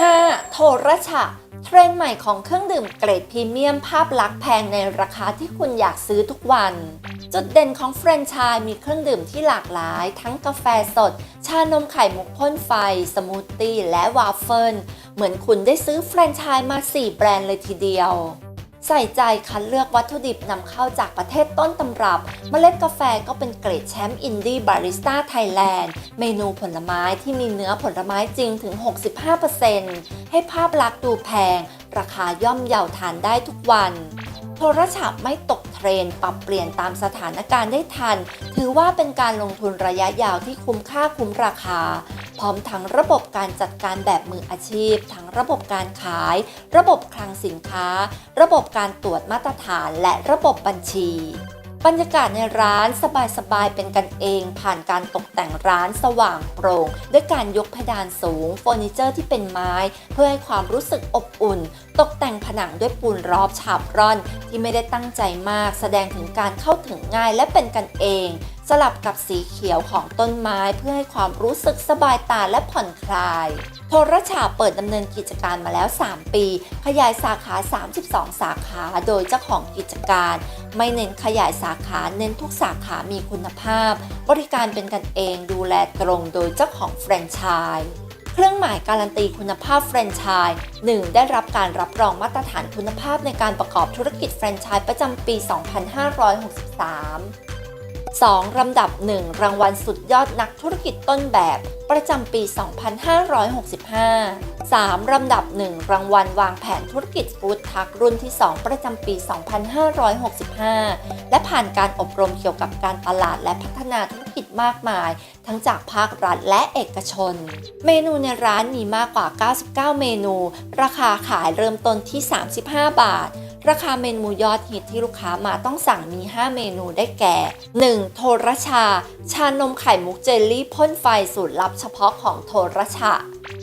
5. โทรชะเทรนด์ใหม่ของเครื่องดื่มเกรดพรีเมียมภาพลักษณ์แพงในราคาที่คุณอยากซื้อทุกวัน จุดเด่นของแฟรนไชส์มีเครื่องดื่มที่หลากหลาย ทั้งกาแฟสด ชานมไข่มุกพ่นไฟ สมูทตี้และวาฟเฟิลเหมือนคุณได้ซื้อแฟรนไชส์มา 4 แบรนด์เลยทีเดียว ใส่ใจคัดเลือกวัตถุดิบนำเข้าจากประเทศต้นตำรับ เมล็ดกาแฟก็เป็นเกรดแชมป์อินดี้บาริสต้าไทยแลนด์ เมนูผลไม้ที่มีเนื้อผลไม้จริงถึง 65%ให้ภาพลักษณ์ดูแพง ราคาย่อมเยาทานได้ทุกวันโทรศัพท์ไม่ตกเทรน ปรับเปลี่ยนตามสถานการณ์ได้ทัน ถือว่าเป็นการลงทุนระยะยาวที่คุ้มค่าคุ้มราคา พร้อมทั้งระบบการจัดการแบบมืออาชีพ ทั้งระบบการขาย ระบบคลังสินค้า ระบบการตรวจมาตรฐาน และระบบบัญชีบรรยากาศในร้านสบายๆ เป็นกันเอง ผ่านการตกแต่งร้านสว่างโปร่งด้วยการยกเพดานสูงเฟอร์นิเจอร์ที่เป็นไม้ เพื่อให้ความรู้สึกอบอุ่น ตกแต่งผนังด้วยปูนรอบฉาบร่อน ที่ไม่ได้ตั้งใจมาก แสดงถึงการเข้าถึงง่ายและเป็นกันเอง สลับกับสีเขียวของต้นไม้เพื่อให้ความรู้สึกสบายตาและผ่อนคลาย โทรชาเปิดดำเนินกิจการมาแล้ว 3 ปี ขยายสาขา 32 สาขา โดยเจ้าของกิจการ ไม่เน้นขยายสาขาเน้นทุกสาขามีคุณภาพ บริการเป็นกันเองดูแลตรงโดยเจ้าของแฟรนไชส์เครื่องหมายการันตีคุณภาพแฟรนไชส์ 1. ได้รับการรับรองมาตรฐานคุณภาพในการประกอบธุรกิจแฟรนไชส์ประจำปี 2563 2. ลำดับ 1 รางวัลสุดยอดนักธุรกิจต้นแบบ ประจำปี 2565 3. ลำดับ 1 รางวัลวางแผนธุรกิจฟู้ดทักรุ่นที่ 2 ประจำปี 2565 และผ่านการอบรมเกี่ยวกับการตลาดและพัฒนาธุรกิจมากมาย ทั้งจากภาครัฐและเอกชน เมนูในร้านมีมากกว่า 99 เมนู ราคาขายเริ่มต้นที่ 35 บาท ราคาเมนูยอดฮิตที่ลูกค้ามาต้องสั่งมี 5 เมนูได้แก่ 1. โทรชา ชานมไข่มุกเจลลี่พ่นไฟสูตรลับเฉพาะของโทรชา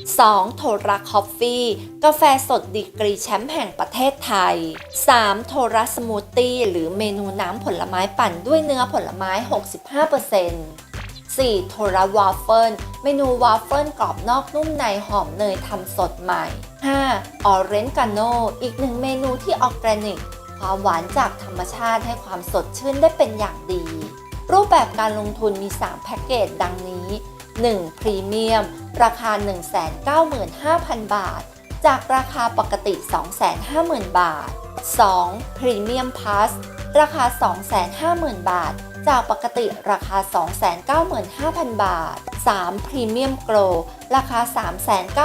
2. โทรคอฟฟี่ กาแฟสดดีกรีแชมป์แห่งประเทศไทย 3. โทรสมูทตี้หรือเมนูน้ำผลไม้ปั่นด้วยเนื้อผลไม้ 65% 4. โทรวาฟเฟิล เมนูวาฟเฟิลกรอบนอกนุ่มในหอมเนยทำสดใหม่ 5. ออเรนจ์กาโนอีกหนึ่งเมนูที่ออร์แกนิก ความหวานจากธรรมชาติให้ความสดชื่นได้เป็นอย่างดี รูปแบบการลงทุนมี 3 แพ็กเกจดังนี้ 1. พรีเมียม ราคา 195,000 บาท จากราคาปกติ 250,000 บาท 2. พรีเมียมพาสราคา 250,000 บาท จากปกติราคา 295,000 บาท 3. พรีเมียมโกลราคา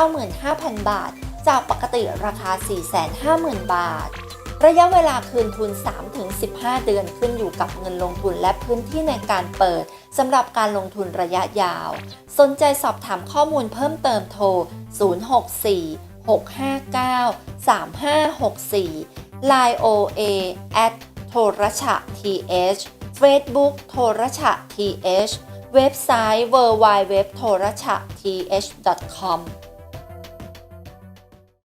395,000 บาท จากปกติราคา 450,000 บาท ระยะเวลาคืนทุน 3-15 เดือนขึ้นอยู่กับเงินลงทุนและพื้นที่ในการเปิดสำหรับการลงทุนระยะยาว สนใจสอบถามข้อมูลเพิ่มเติมโทร 064 659 3564 Line OA at โทรชะ th Facebook โทรชะ th เว็บไซต์ www โทรชะ th com